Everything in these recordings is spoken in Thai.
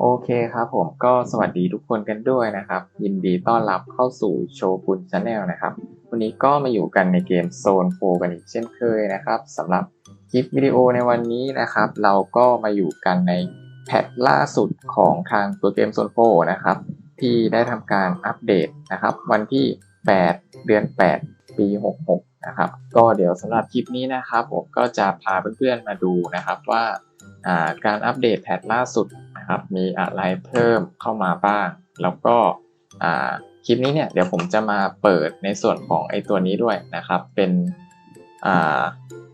โอเคครับผมก็สวัสดีทุกคนกันด้วยนะครับ ยินดีต้อนรับเข้าสู่โชกุนชาแนลนะครับ วันนี้ก็มาอยู่กันในเกมโซนโฟกันอีกเช่นเคยนะครับสำหรับคลิปวิดีโอในวันนี้นะครับ เราก็มาอยู่กันในแพทล่าสุดของทางตัวเกมโซนโฟนะครับ ที่ได้ทำการอัปเดตนะครับ วันที่ 8 เดือน 8 ปี 66 นะครับ ก็เดี๋ยวสำหรับคลิปนี้นะครับ ผมก็จะพาเพื่อนๆมาดูนะครับว่าอ่าการอัปเดตแพทล่าสุด นะครับ มีอะไรเพิ่มเข้ามาบ้าง แล้วก็คลิปนี้เนี่ยเดี๋ยวผมจะมาเปิดในส่วนของไอตัวนี้ด้วยนะครับ เป็น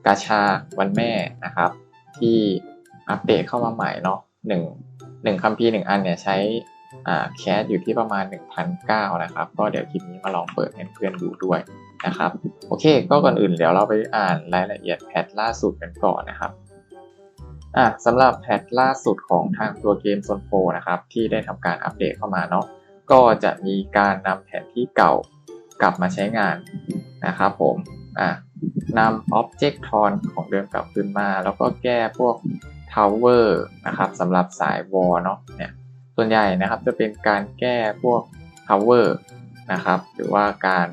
กาชาวันแม่นะครับ ที่อัปเดตเข้ามาใหม่เนาะหนึ่งหนึ่งคัมภีร์หนึ่งอันเนี่ยใช้แคสอยู่ที่ประมาณ 1,009นะครับ ก็เดี๋ยวคลิปนี้มาลองเปิดให้เพื่อนดูด้วยนะครับ โอเค ก็ก่อนอื่นเดี๋ยวเราไปอ่านรายละเอียดแพทล่าสุดกันก่อนนะครับ อะสำหรับแพทล่าสุดของทางตัวเกมโซนโฟนะครับ ที่ได้ทำการอัปเดตเข้ามาเนาะก็จะมีการนำแผนที่เก่ากลับมาใช้งานนะครับผมอะนำ Object t o n ของเดิมกลับคืนมา แล้วก็แก้พวก Tower นะครับสำหรับสายวอลเนาะเนี่ยส่วนใหญ่นะครับจะเป็นการแก้พวก Tower นะครับหรือว่าการ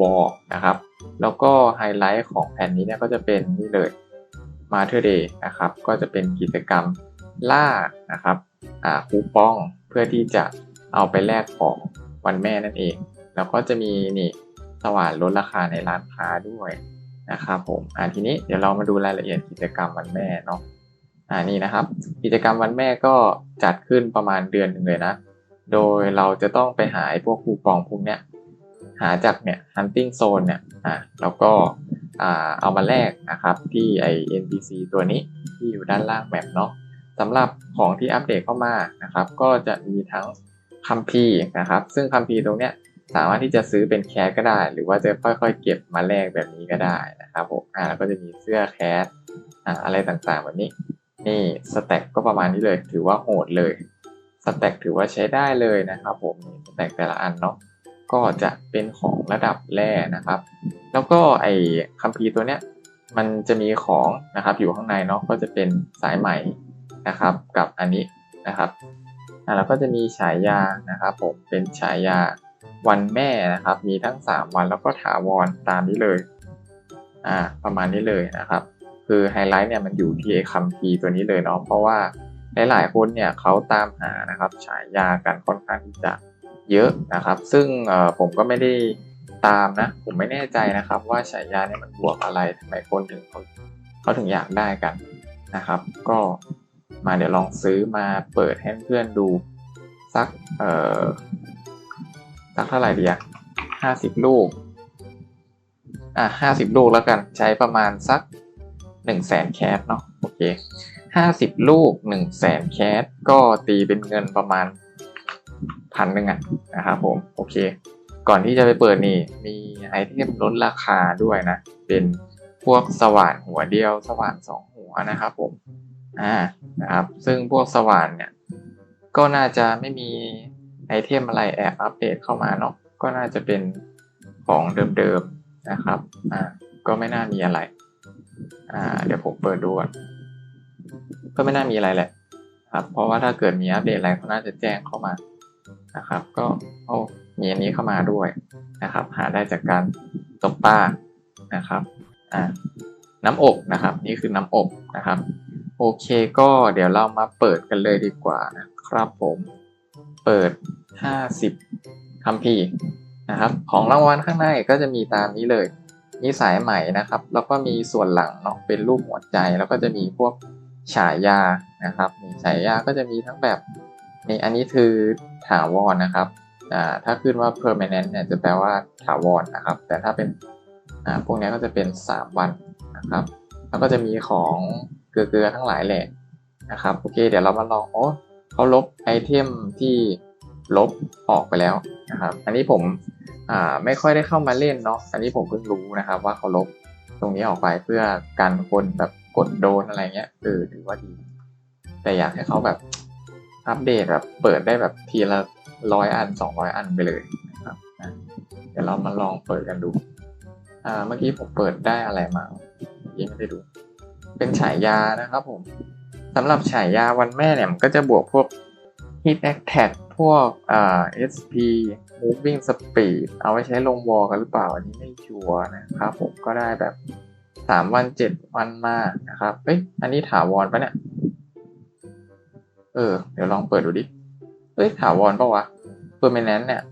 วอลนะครับ แล้วก็ไฮไลท์ของแผ่นนี้เนี่ยก็จะเป็นนี่เลย มาเธอเดย์นะครับก็จะเป็นกิจกรรมล่านะครับคูปองเพื่อที่จะเอาไปแลกของวันแม่นั่นเอง แล้วก็จะมีนี่สว่านลดราคาในร้านค้าด้วยนะครับผมอ่าทีนี้เดี๋ยวเรามาดูรายละเอียดกิจกรรมวันแม่เนาะอ่านี่นะครับ กิจกรรมวันแม่ก็จัดขึ้นประมาณเดือนหนึ่งเลยนะ โดยเราจะต้องไปหาพวกคูปองพวกเนี้ยหาจากเนี่ย hunting zone เนี่ยอ่าแล้วก็ เอามาแลกนะครับที่ไอ NPC ตัวนี้ที่อยู่ด้านล่างแมปเนาะสำหรับของที่อัปเดตเข้ามานะครับ ก็จะมีทั้งคัมภีร์นะครับ ซึ่งคัมภีร์ตรงเนี้ยสามารถที่จะซื้อเป็นแคสก็ได้ หรือว่าจะค่อยๆ เก็บมาแลกแบบนี้ก็ได้นะครับผมอ่าแล้วก็จะมีเสื้อแคสอ่าอะไรต่างๆ แบบนี้ นี่สแต็กก็ประมาณนี้เลย ถือว่าโหดเลยสแต็กถือว่าใช้ได้เลยนะครับผมสแต็กแต่ละอันเนาะ ก็จะเป็นของระดับแร่นะครับ แล้วก็ไอ้คัมภีร์ตัวเนี้ยมันจะมีของนะครับอยู่ข้างในเนาะก็จะเป็นสายไหมนะครับ กับอันนี้นะครับอ่าแล้วก็จะมีฉายานะครับผมเป็นฉายาวันแม่นะครับ มีทั้ง 3 วันแล้วก็ถาวรตามนี้เลยอ่าประมาณนี้เลยนะครับ คือไฮไลท์เนี่ยมันอยู่ที่ไอ้คัมภีร์ตัวนี้เลยเนาะเพราะว่าหลายๆคนเนี่ยเขาตามหานะครับฉายากันค่อนข้างที่จะ เยอะนะครับ ซึ่งผมก็ไม่ได้ตามนะ ผมไม่แน่ใจนะครับ ว่าฉายาเนี่ยมันบวกอะไรทำไมคนถึงเขาเขาถึงอยากได้กันนะครับ ก็มาเดี๋ยวลองซื้อมาเปิดให้เพื่อนดูสักเอ่อสักเท่าไหร่ดีอะห้าสิบลูกอะห้าสิบลูกแล้วกันใช้ประมาณสักหนึ่งแสนแคสเนาะโอเคห้าสิบลูกหนึ่งแสนแคสก็ตีเป็นเงินประมาณ พันหนึ่งอะนะครับผมโอเค ก่อนที่จะไปเปิดนี่มีไอเทมลดราคาด้วยนะ เป็นพวกสว่านหัวเดียว สว่านสองหัวนะครับผมอ่านะครับ ซึ่งพวกสว่านเนี่ยก็น่าจะไม่มีไอเทมอะไรแอบอัปเดตเข้ามาเนาะก็น่าจะเป็นของเดิมๆนะครับอ่าก็ไม่น่ามีอะไรอ่าเดี๋ยวผมเปิดดูก่อนก็ไม่น่ามีอะไรแหละครับเพราะว่าถ้าเกิดมีอัปเดตอะไรเขาน่าจะแจ้งเข้ามา นะครับ ก็โอ้มีอันนี้เข้ามาด้วยนะครับ หาได้จากการตกป้านะครับอ่าน้ำอบนะครับ นี่คือน้ำอบนะครับ โอเคก็เดี๋ยวเรามาเปิดกันเลยดีกว่านะครับผม เปิด 50คัมภีร์นะครับ ของรางวัลข้างในก็จะมีตามนี้เลยมีสายไหมนะครับ แล้วก็มีส่วนหลังเนาะเป็นรูปหัวใจ แล้วก็จะมีพวกฉายานะครับมีฉายาก็จะมีทั้งแบบนี่อันนี้คือ ถาวรนะครับถ้าขึ้นว่า permanent เนี่ยจะแปลว่าถาวรนะครับ แต่ถ้าเป็นพวกนี้ก็จะเป็น 3 วันนะครับ แล้วก็จะมีของเกลือๆทั้งหลายแหละนะครับโอเคเดี๋ยวเรามาลองโอ้เขาลบไอเทมที่ลบออกไปแล้วนะครับ อันนี้ผมไม่ค่อยได้เข้ามาเล่นเนาะอันนี้ผมเพิ่งรู้นะครับ ว่าเขาลบตรงนี้ออกไปเพื่อกันคนแบบกดโดนอะไรเงี้ยเออถือว่าดี แต่อยากให้เขาแบบ อัปเดตแบบเปิดได้แบบทีละร้อยอันสองร้อยอันไปเลยนะครับเดี๋ยวเรามาลองเปิดกันดู อ่า เมื่อกี้ผมเปิดได้อะไรมาเมื่อกี้ไม่ได้ดู เป็นฉายานะครับผมสำหรับฉายาวันแม่เนี่ยมันก็จะบวกพวก Hit Attack พวกอ่า SP Moving Speed เอาไว้ใช้ลงวอลกันหรือเปล่า อันนี้ไม่ชัวร์นะครับผมก็ได้แบบสามวันเจ็ดวันมานะครับ เอ้ย อันนี้ถาวรปะเนี่ย เออ เดี๋ยวลองเปิดดูดิ เอ้ย ถาวรปะวะ Permanent เนี่ย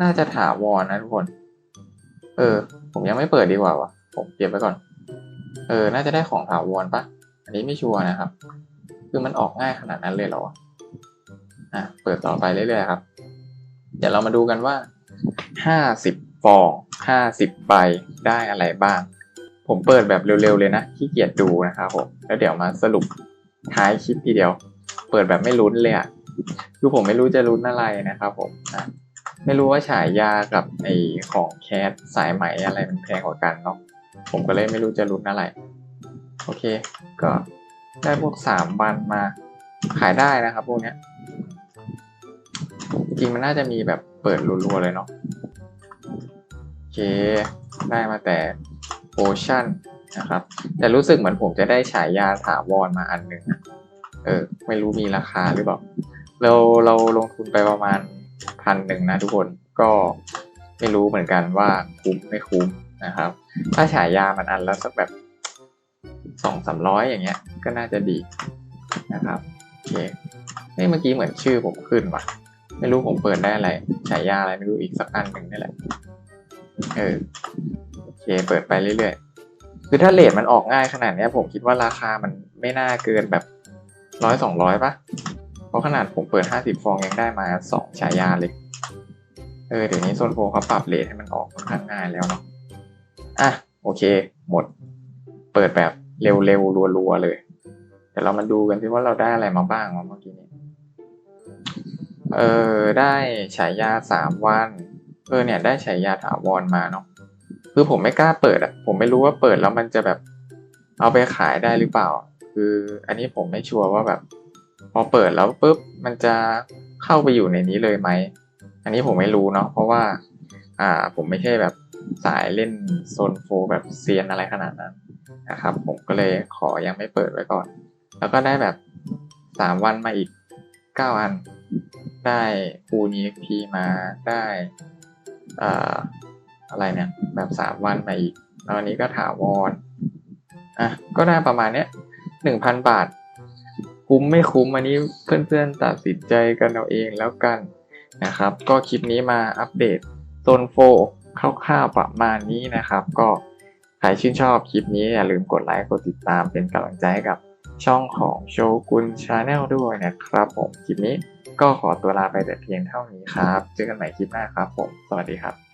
น่าจะถาวรนะทุกคน เออ ผมยังไม่เปิดดีกว่าวะผมเก็บไว้ก่อน เออ น่าจะได้ของถาวรปะอันนี้ไม่ชัวร์นะครับ คือมันออกง่ายขนาดนั้นเลยเหรอวะอะ เปิดต่อไปเรื่อยๆครับ เดี๋ยวเรามาดูกันว่าห้าสิบฟองห้าสิบใบได้อะไรบ้าง ผมเปิดแบบเร็วๆเลยนะ ขี้เกียจดูนะครับผม แล้วเดี๋ยวมาสรุปท้ายคลิปทีเดียว เปิดแบบไม่ลุ้นเลยอะคือผมไม่รู้จะลุ้นอะไรนะครับผมอะไม่รู้ว่าฉายยากับไอของแคสสายไหมอะไรมันแพงกว่ากันเนาะผมก็เลยไม่รู้จะลุ้นอะไร โอเค ก็ได้พวกสามวันมาขายได้นะครับพวกเนี้ย จริงมันน่าจะมีแบบเปิดรัวๆเลยเนาะโอเค ได้มาแต่โพชั่นนะครับ แต่รู้สึกเหมือนผมจะได้ฉายาถาวรมาอันหนึ่งอะ เออ ไม่รู้มีราคาหรือเปล่า เราเราลงทุนไปประมาณพันหนึ่งนะทุกคนก็ไม่รู้เหมือนกันว่าคุ้มไม่คุ้มนะครับ ถ้าฉายามันอันละสักแบบสองสามร้อยอย่างเงี้ย ก็น่าจะดีนะครับโอเคนี่เมื่อกี้เหมือนชื่อผมขึ้นว่ะ ไม่รู้ผมเปิดได้อะไรฉายาอะไรไม่รู้อีกสักอันหนึ่งนี่แหละเออโอเคเปิดไปเรื่อยๆคือถ้าเลทมันออกง่ายขนาดนี้ผมคิดว่าราคามันไม่น่าเกินแบบ ร้อยสองร้อยปะเพราะขนาดผมเปิดห้าสิบฟองยังได้มาสองฉายาเลย เออ เดี๋ยวนี้โซนโฟเขาปรับเลทให้มันออกค่อนข้างง่ายแล้วเนาะ อะ โอเค หมด เปิดแบบเร็วๆรัวๆเลย เดี๋ยวเรามาดูกันสิว่าเราได้อะไรมาบ้างเมื่อกี้นี้ เออ ได้ฉายาสามวันเออเนี่ยได้ฉายาถาวรมาเนาะคือผมไม่กล้าเปิดอะผมไม่รู้ว่าเปิดแล้วมันจะแบบเอาไปขายได้หรือเปล่า คือ อันนี้ผมไม่ชัวร์ว่าแบบ พอเปิดแล้วปุ๊บมันจะเข้าไปอยู่ในนี้เลยไหม อันนี้ผมไม่รู้เนาะเพราะว่า อ่าผมไม่ใช่แบบสายเล่นโซนโฟแบบเซียนอะไรขนาดนั้นนะครับ ผมก็เลยขอยังไม่เปิดไว้ก่อน แล้วก็ได้แบบสามวันมาอีกเก้าอัน ได้คูนี้พีมาได้อ่าอะไรเนี่ย แบบสามวันมาอีกแล้วอันนี้ก็ถาวรอะก็ได้ประมาณเนี้ย นึ่งพันบาท คุ้มไม่คุ้มอันนี้เพื่อนๆตัดสินใจกันเอาเองแล้วกันนะครับ ก็คลิปนี้มาอัปเดตโซนโฟคร่าวๆประมาณนี้นะครับ ก็ใครชื่นชอบคลิปนี้อย่าลืมกดไลค์กดติดตามเป็นกำลังใจให้กับช่องของโชกุนชาแนลด้วยนะครับผมคลิปนี้ก็ขอตัวลาไปแต่เพียงเท่านี้ครับ เจอกันใหม่คลิปหน้าครับผม สวัสดีครับ